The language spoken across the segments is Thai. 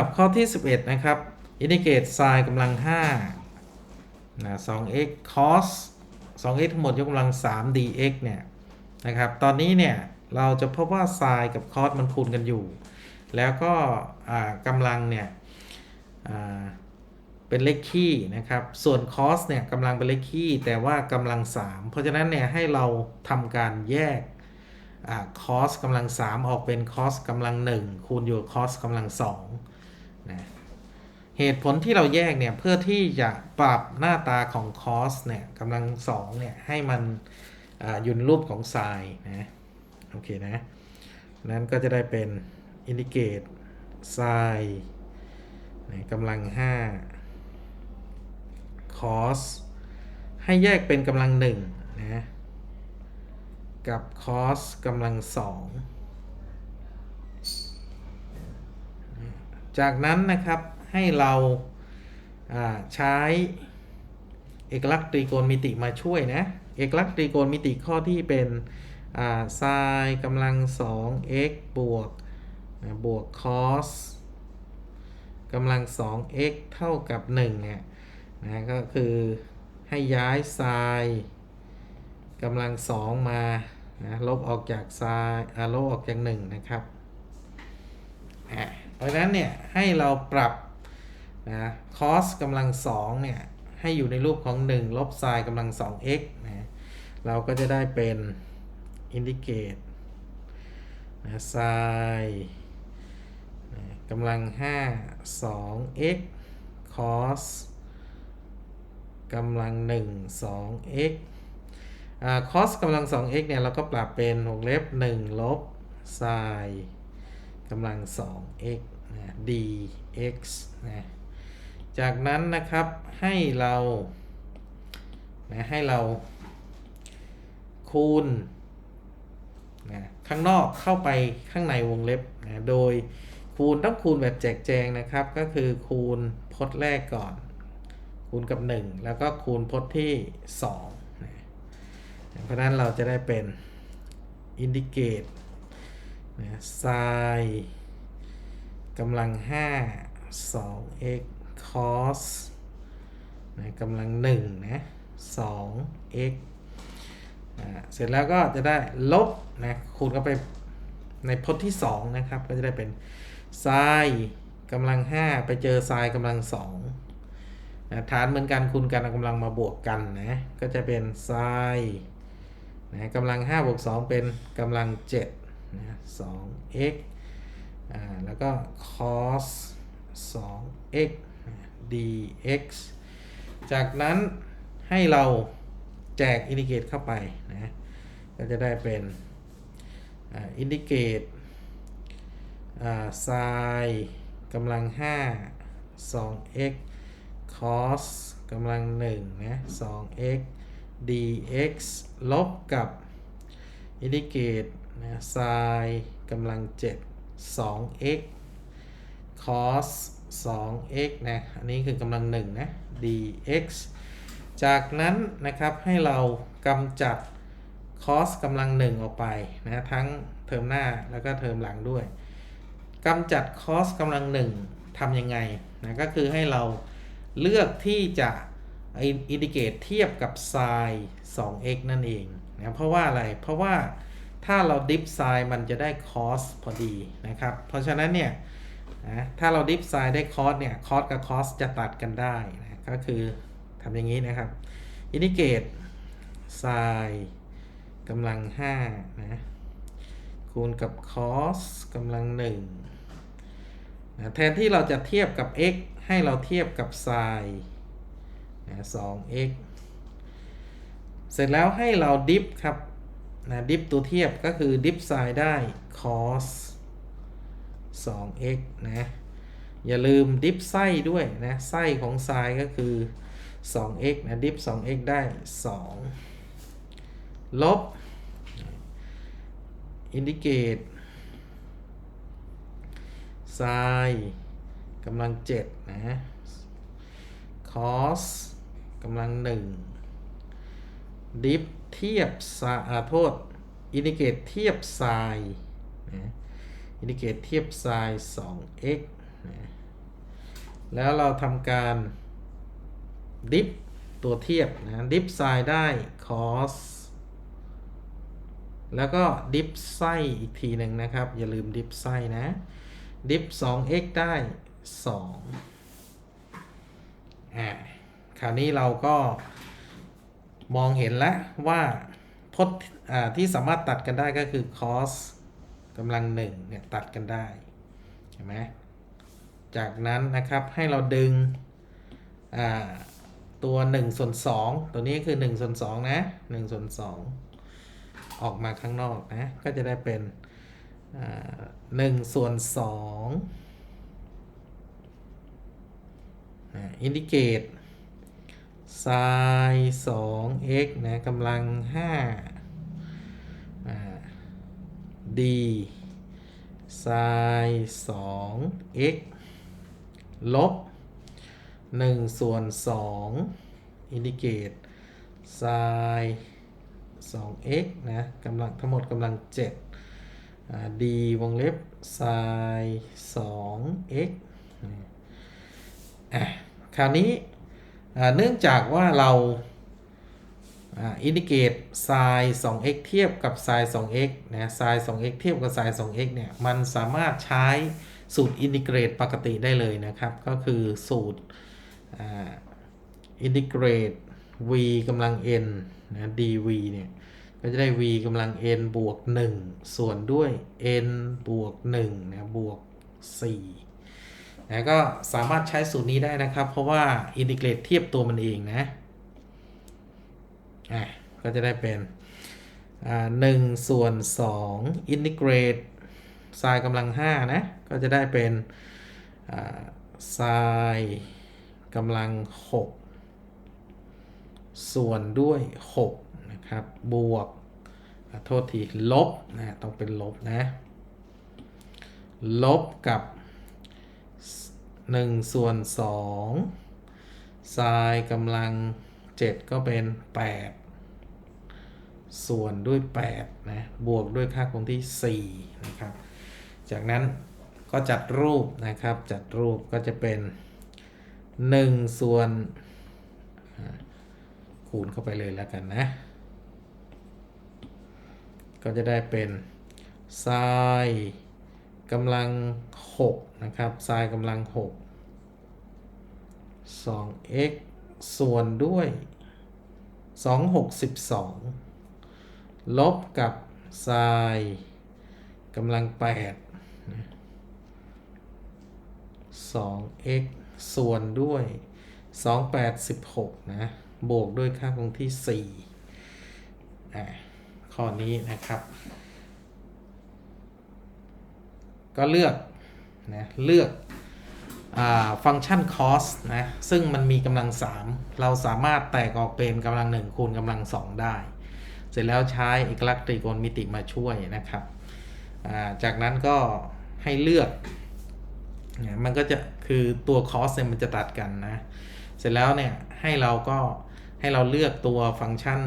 กับข้อที่ 11 นะครับ indicate sin กำลัง5นะ 2x cos 2x ทั้งหมดยกกำลัง 3 dx เนี่ยนะครับ ตอนนี้เนี่ยเราจะพบว่า sin กับ cos มันคูณกันอยู่ แล้วก็กำลังเนี่ยเป็นเลขคี่นะครับ ส่วน cos เนี่ยกำลังเป็นเลขคี่แต่ว่ากำลัง 3 เพราะฉะนั้นเนี่ยให้เราทำการแยกอ่า cos กำลัง 3 ออกเป็น cos กำลัง 1 คูณอยู่ cos กำลัง 2 นะเหตุผลที่เราแยกเนี่ยเพื่อที่จะปรับหน้าตาของคอสเนี่ยกำลังสองเนี่ยให้มันยู่นรูปของไซน์นะโอเคนะนั้นก็จะได้เป็นอินดิเกตไซน์กำลัง5คอสให้แยกเป็นกำลัง1นะกับคอสกำลัง2 จากนั้นนะครับให้เราาใช้เอกลักษณ์ตรีโกณมิติมาช่วยนะเอกลักษณ์ตรีโกณมิติข้อที่เป็นอ่า sin กำลังสอง x บวกอ่าบวก cos กำลังสอง x เท่ากับ 1 เนี่ยนะก็คือให้ย้าย sin กำลังสองมานะลบออกจากไซายอ่าลบออกจากหนึ่งนะครับ อะเพราะฉะนั้นเนี่ยให้เราปรับนะ cos กำลังสองเนี่ยให้อยู่ในรูปของ 1 ลบ sin กำลัง 2x นะเราก็จะได้เป็น indicate นะ sin นะกำลัง 5 2x cos กำลัง 1 2x อ่า cos กำลัง 2x เนี่ย เราก็ปรับเป็นวงเล็บ 1 ลบ sin กำลัง 2x นะ dx นะ จากนั้นนะครับให้เรานะให้เราคูณนะข้างนอกเข้าไปข้างในวงเล็บนะโดยคูณต้องคูณแบบแจกแจงนะครับ ก็คือคูณพจน์แรกก่อน คูณกับ 1 แล้วก็คูณพจน์ที่2นะเพราะนั้นเราจะได้เป็น indicate นะ sin กำลัง5 2x cos นะกำลัง1นะ 2x อ่าเสร็จแล้วก็จะได้ลบนะคูณเข้าไปในพจน์ที่2นะครับ ก็จะได้เป็น sin กำลัง5ไปเจอ sin กำลัง2นะฐานเหมือนกันคูณกันกำลังมาบวกกันนะก็จะเป็น sin นะกำลัง5บวก2เป็นกำลัง 7 นะ 2x อ่าแล้วก็ cos 2x dx จากนั้นให้เราแจก indicate เข้าไปนะก็จะได้เป็นอ่า indicate อ่า sin กำลัง 5 2x cos กำลัง1นะ 2x dx ลบกับ indicate นะ sin กำลัง 7 2x cos 2x นะ อันนี้คือกำลัง 1 นะ dx จากนั้นนะครับให้เรากำจัด cos กำลัง 1 ออกไปนะทั้งเทอมหน้าแล้วก็เทอมหลังด้วยกำจัด cos กำลัง 1ทำยังไงนะก็คือให้เราเลือกที่จะอินดิเกตเทียบกับ sin 2x นั่นเอง นะเพราะว่าอะไรเพราะว่าถ้าเราดิฟ sin มันจะได้ cos พอดีนะครับ เพราะฉะนั้นเนี่ยนะถ้าเราดิฟ sin ได้ cos เนี่ย cos กับ cos จะตัดกันได้นะก็คือทำอย่างนี้นะครับอินดิเกต sin กำลัง5นะคูณกับ cos กำลัง1นะแทนที่เราจะเทียบกับ x ให้เราเทียบกับ sin นะ 2x เสร็จแล้วให้เราดิฟครับนะดิฟตัวเทียบก็คือดิฟ sin ได้ cos 2x นะ อย่าลืมดิฟไส้ด้วยนะไส้ของ sin ก็คือ 2x นะดิฟ 2x ได้ 2 ลบอินดิเกต sin กำลัง 7 นะ cos กำลัง 1 ดิฟเทียบซาอ่าโทษอินดิเกตเทียบ sin นะอินดิเกตเทียบ sin 2x นะแล้วเราทำการดิฟตัวเทียบนะดิฟไซน์ได้ cos แล้วก็ดิฟไส้อีกทีหนึ่งนะครับ อย่าลืมดิฟไส้นะ ดิฟ 2x ได้ 2อ่าคราวนี้เราก็ มองเห็นแล้วว่าพจน์ที่สามารถตัดกันได้ก็คือ cos กำลังหนึ่งเนี่ยตัดกันได้เห็นไหมจากนั้นนะครับให้เราดึงตัว1ส่วน2ตัวนี้คือ1ส่วน2นะ1ส่วน2ออกมาข้างนอกนะ ก็จะได้เป็นอ่า1ส่วน2อินดิเกต sin 2 x นะกำลัง5อ่า d sin 2 x ลบ1ส่วน2อินดิเกต sin 2 x นะกำลังทั้งหมดกำลัง7อ่า d วงเล็บ sin 2 x อะคราวนี้ เนื่องจากว่าเราอินดิเกต sin 2x เทียบกับ sin 2x นะ sin 2x เทียบกับ sin 2x เนี่ยมันสามารถใช้สูตรอินดิเกรตปกติได้เลยนะครับ ก็คือสูตรอินดิเกรต v กำลัง n นะ dv เนี่ยก็จะได้ v กำลัง n บวก 1 ส่วนด้วย n บวก1นะบวก 4 นะก็สามารถใช้สูตรนี้ได้นะครับ เพราะว่าอินทิเกรตเทียบตัวมันเองนะอะก็จะได้เป็นอ่าหนึ่งส่วนสองอินทิเกรตไซน์กำลังห้านะ ก็จะได้เป็นอ่าไซน์กำลังหกส่วนด้วยหกนะครับบวกโทษทีลบนะต้องเป็นลบนะ ลบกับ 1 ส่วน2 sin กำลัง 7 ก็เป็น 8 ส่วนด้วย8นะบวกด้วยค่าคงที่ 4 นะครับ จากนั้นก็จัดรูปนะครับ จัดรูปก็จะเป็น 1 ส่วน คูณเข้าไปเลยแล้วกันนะ ก็จะได้เป็น sin กำลัง 6 นะครับ sin กำลัง 6 2x ส่วนด้วย 262 ลบกับ sin กำลัง 8 2x ส่วนด้วย 286 นะ บวกด้วยค่าคงที่4อ่าข้อนี้นะครับ ก็เลือกนะเลือกฟังก์ชัน cos นะซึ่งมันมีกำลัง 3 เราสามารถแตกออกเป็นกำลัง 1 คูณกำลัง 2 ได้ เสร็จแล้วใช้เอกลักษณ์ตรีโกณมิติมาช่วยนะครับจากนั้นก็ให้เลือกนะมันก็จะคือตัว cos เนี่ยมันจะตัดกันนะ เสร็จแล้วเนี่ยให้เราก็ให้เราเลือกตัวฟังก์ชัน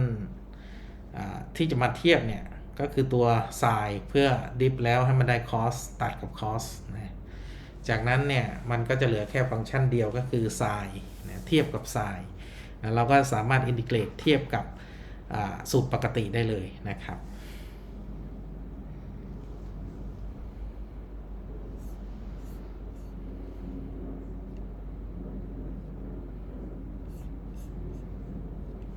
ที่จะมาเทียบเนี่ย ก็คือตัวไซเพื่อดิฟแล้วให้มันได้คอสตัดกับคอสนะจากนั้นเนี่ยมันก็จะเหลือแค่ฟังก์ชันเดียวก็คือไซนะเทียบกับ sin นะเราก็สามารถอินทิเกรตเทียบกับสูตรปกติได้เลยนะครับ